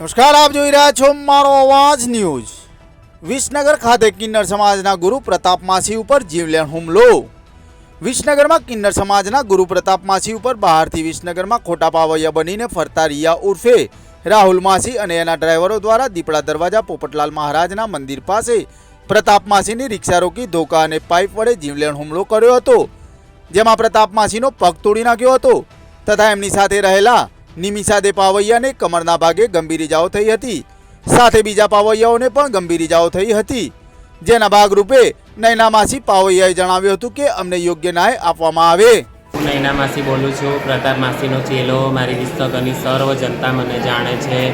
નમસ્કાર, આપ જોઈ રહ્યા છો મારો અવાજ ન્યૂઝ. વિસનગર ખાતે કિન્નર સમાજના ગુરુ પ્રતાપ માસી ઉપર જીવલેણ હુમલો. વિસનગરમાં કિન્નર સમાજના ગુરુ પ્રતાપ માસી ઉપર બહારથી વિસનગરમાં ખોટા પાવૈયા બનીને ફરતા રિયા ઉર્ફે રાહુલ માસી અને એના ડ્રાઈવરો દ્વારા દીપડા દરવાજા પોપટલાલ મહારાજના મંદિર પાસે પ્રતાપ માસીની રિક્ષા રોકી ધોકા અને પાઇપ વડે જીવલેણ હુમલો કર્યો હતો. જેમાં પ્રતાપ માસીનો પગ તોડી નાખ્યો હતો તથા એમની સાથે રહેલા નિમિષા દે પાવૈયાને કમરના ભાગે ગંભીર ઇજાઓ થઈ હતી. સાથે બીજા પાવૈયાઓને પણ ગંભીર ઇજાઓ થઈ હતી. જેના ભાગરૂપે નૈના માસી પાવૈયાએ જણાવ્યું હતું કે અમને યોગ્ય ન્યાય આપવામાં આવે. હું નૈના માસી બોલું છું. પ્રતાપ માસીનો ચેલો મારી વિસ્તગની સર્વ જનતા મને જાણે છે.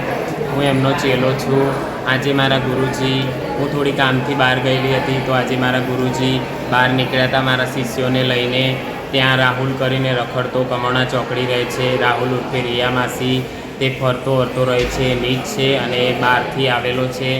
હું એમનો ચેલો છું. આજે મારા ગુરુજી, હું થોડી કામથી બહાર ગયેલી હતી તો આજે મારા ગુરુજી બહાર નીકળ્યા હતા મારા શિષ્યોને લઈને. ત્યાં રાહુલ કરીને રખડતો કમણા ચોકડી રહે છે. રાહુલ ઉર્ફે રિયા માસી તે ફરતો વરતો રહે છે. નીચ છે અને બહારથી આવેલો છે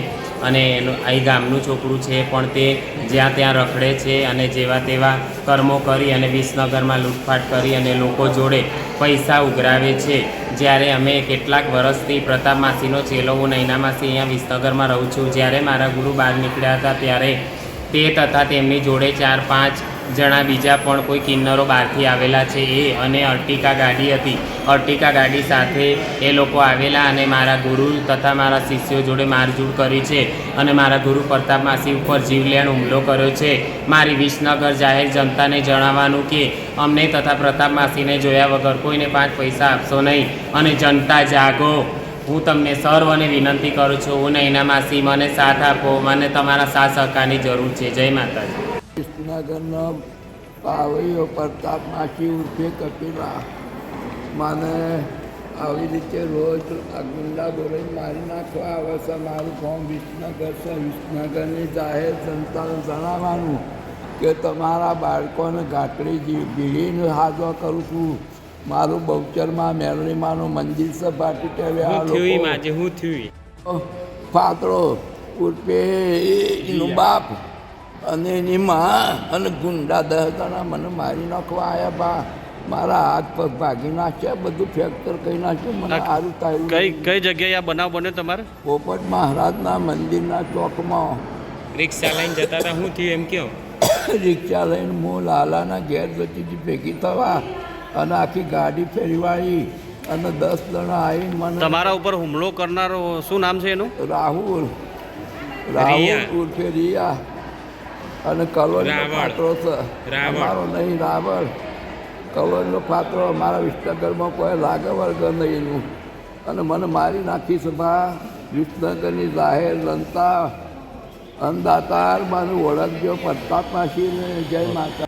અને એનું અહીં ગામનું છોકરું છે. પણ તે જ્યાં ત્યાં રખડે છે અને જેવા તેવા કર્મો કરી અને વિસનગરમાં લૂંટફાટ કરી અને લોકો જોડે પૈસા ઉઘરાવે છે. જ્યારે અમે કેટલાક વર્ષથી પ્રતાપ માસીનો ચેલો, હું નૈના માસી અહીંયા વિસનગરમાં રહું છું. જ્યારે મારા ગુરુ બહાર નીકળ્યા હતા ત્યારે તે તથા તેમની જોડે ચાર પાંચ જણા બીજા પણ કોઈ કિન્નરો બહારથી આવેલા છે એ અને અર્ટિકા ગાડી હતી. અર્ટિકા ગાડી સાથે એ લોકો આવેલા અને મારા ગુરુ તથા મારા શિષ્યો જોડે મારઝૂડ કરી છે અને મારા ગુરુ પ્રતાપ માસી ઉપર જીવલેણ હુમલો કર્યો છે. મારી વિસનગર જાહેર જનતાને જણાવવાનું કે, અમને તથા પ્રતાપ માસીને જોયા વગર કોઈને પાંચ પૈસા આપશો નહીં અને જનતા જાગો. હું તમને સર્વને વિનંતી કરું છું. હું નૈના માસી મને સાથ આપો. મને તમારા સાથ સહકારની જરૂર છે. જય માતાજી. કૃષ્ણનગરનો પાવડીઓ પ્રતાપ માસી ઉર્ફે કપિલા. મને આવી રીતે રોજ ગુંડા બોલાવી મારી નાખવા આવે છે. મારું ફોર્મ વિસનગર છે. વિસનગરની જાહેર જનતાને જણાવવાનું કે તમારા બાળકોને ઘાટડી ભીડીને હાજો કરું છું. મારું બહુચરમાં મેરણીમાનું મંદિર છે. પાટી ફાતળો પાતળો ઉર્ફે બાપ અને એની માં અને ગુંડા દસ જણા મને મારી નાખવા આવ્યા બા. મારા હાથ પગ ભાગી નાખ્યા બધું ફ્રેક્ચર કરી નાખ્યું મને સારું કઈ થયું કઈ જગ્યાએ આ બનાવ બન્યો તમારે? પોપટ મહારાજના મંદિરના ચોકમાં. રિક્ષા લઈને જતા હતા હું થયું એમ કહો રિક્ષા લઈને હું લાલાના ઘેર જતી હતી ભેગી થવા અને આખી ગાડી ફેરવાળી અને દસ જણા આવી મને તમારા ઉપર હુમલો કરનારો શું નામ છે એનું? રાહુલ. રાહુલ. ઉર્ફે રિયા. અને કલોલનો પાત્રો છે. મારો અમારો નહીં રાવળ. કલોલનો પાત્રો અમારા વિસનગરમાં કોઈ લાગે વર્ગ નહીં અને મને મારી નાખી સભા વિસનગરની જાહેર જનતા અંદાતાર મારું ઓળખજો પ્રતાપ માસીને જય માતા